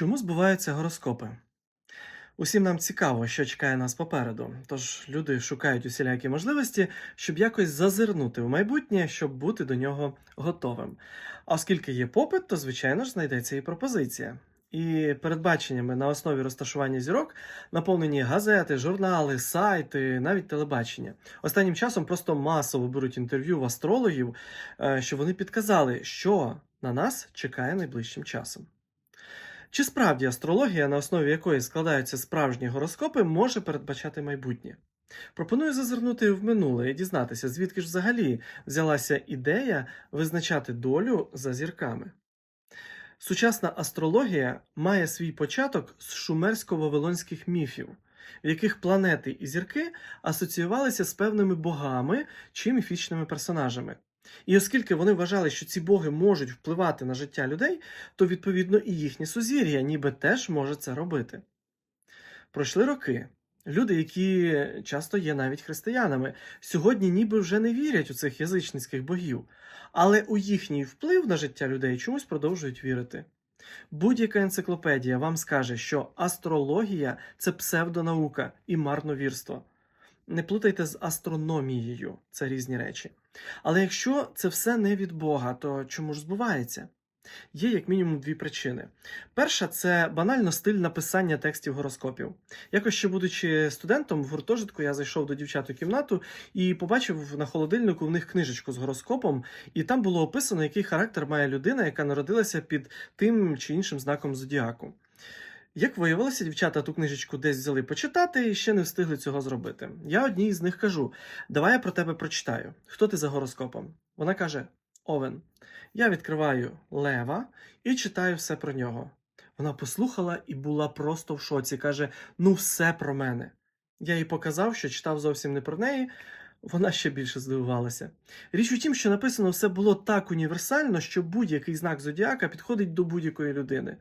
Чому збуваються гороскопи? Усім нам цікаво, що чекає нас попереду. Тож люди шукають усілякі можливості, щоб якось зазирнути в майбутнє, щоб бути до нього готовим. А оскільки є попит, то звичайно ж знайдеться і пропозиція. І передбаченнями на основі розташування зірок наповнені газети, журнали, сайти, навіть телебачення. Останнім часом просто масово беруть інтерв'ю в астрологів, е, щоб вони підказали, що на нас чекає найближчим часом. Чи справді астрологія, на основі якої складаються справжні гороскопи, може передбачати майбутнє? Пропоную зазирнути в минуле і дізнатися, звідки ж взагалі взялася ідея визначати долю за зірками. Сучасна астрологія має свій початок з шумерсько-вавилонських міфів, в яких планети і зірки асоціювалися з певними богами чи міфічними персонажами. І оскільки вони вважали, що ці боги можуть впливати на життя людей, то відповідно і їхнє сузір'я ніби теж може це робити. Пройшли роки. Люди, які часто є навіть християнами, сьогодні ніби вже не вірять у цих язичницьких богів, але у їхній вплив на життя людей чомусь продовжують вірити. Будь-яка енциклопедія вам скаже, що астрологія це псевдонаука і марновірство. Не плутайте з астрономією, це різні речі. Але якщо це все не від Бога, то чому ж збувається? Є як мінімум дві причини. Перша це банально стиль написання текстів гороскопів. Якось ще будучи студентом в гуртожитку, я зайшов до дівчат у кімнату і побачив на холодильнику в них книжечку з гороскопом, і там було описано, який характер має людина, яка народилася під тим чи іншим знаком зодіаку. Як виявилося, дівчата ту книжечку десь взяли почитати і ще не встигли цього зробити. Я одній з них кажу: Давай я про тебе прочитаю. Хто ти за гороскопом? Вона каже: Овен. Я відкриваю лева і читаю все про нього. Вона послухала і була просто в шоці. Каже: Ну, все про мене. Я їй показав, що читав зовсім не про неї. Вона ще більше здивувалася. Річ у тім, що написано все було так універсально, що будь-який знак зодіака підходить до будь-якої людини.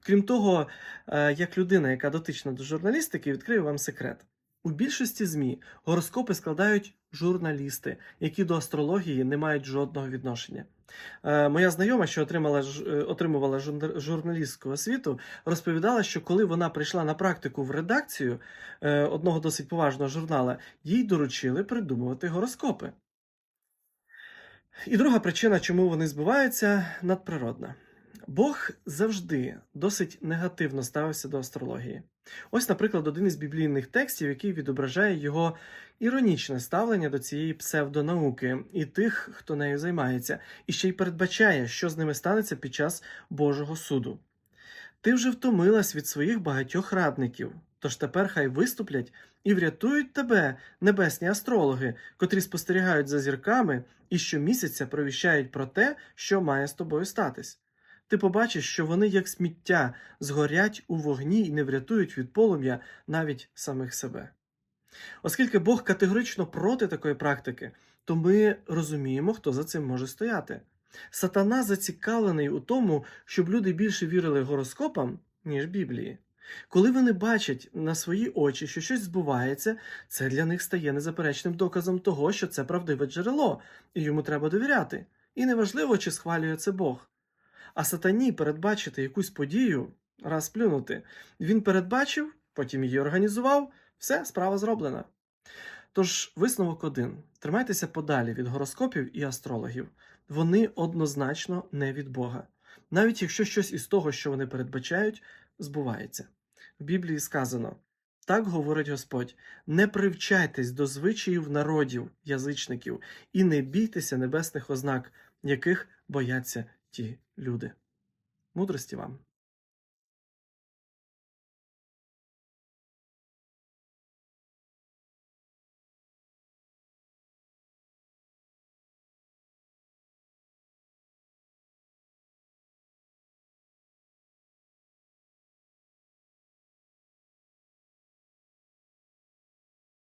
Крім того, е, як людина, яка дотична до журналістики, відкрию вам секрет. У більшості ЗМІ гороскопи складають журналісти, які до астрології не мають жодного відношення. Е, Моя знайома, що отримала е, отримувала журналістську освіту, розповідала, що коли вона прийшла на практику в редакцію одного досить поважного журнала, їй доручили придумувати гороскопи. І друга причина, чому вони збиваються, надприродна. Бог завжди досить негативно ставився до астрології. Ось, наприклад, один із біблійних текстів, який відображає його іронічне ставлення до цієї псевдонауки і тих, хто нею займається, і ще й передбачає, що з ними станеться під час Божого суду. Ти вже втомилась від своїх багатьох радників, тож тепер хай виступлять і врятують тебе небесні астрологи, котрі спостерігають за зірками і щомісяця провіщають про те, що має з тобою статись. Ти побачиш, що вони, як сміття, згорять у вогні і не врятують від полум'я навіть самих себе. Оскільки Бог категорично проти такої практики, то ми розуміємо, хто за цим може стояти. Сатана зацікавлений у тому, щоб люди більше вірили гороскопам, ніж Біблії. Коли вони бачать на свої очі, що щось збувається, це для них стає незаперечним доказом того, що це правдиве джерело, і йому треба довіряти. І неважливо, чи схвалює це Бог. А сатані передбачити якусь подію, раз плюнути. Він передбачив, потім її організував, все, справа зроблена. Тож висновок один: тримайтеся подалі від гороскопів і астрологів. Вони однозначно не від Бога, навіть якщо щось із того, що вони передбачають, збувається. В Біблії сказано: так говорить Господь: не привчайтесь до звичаїв народів, язичників, і не бійтеся небесних ознак, яких бояться ті люди. Мудрості вам!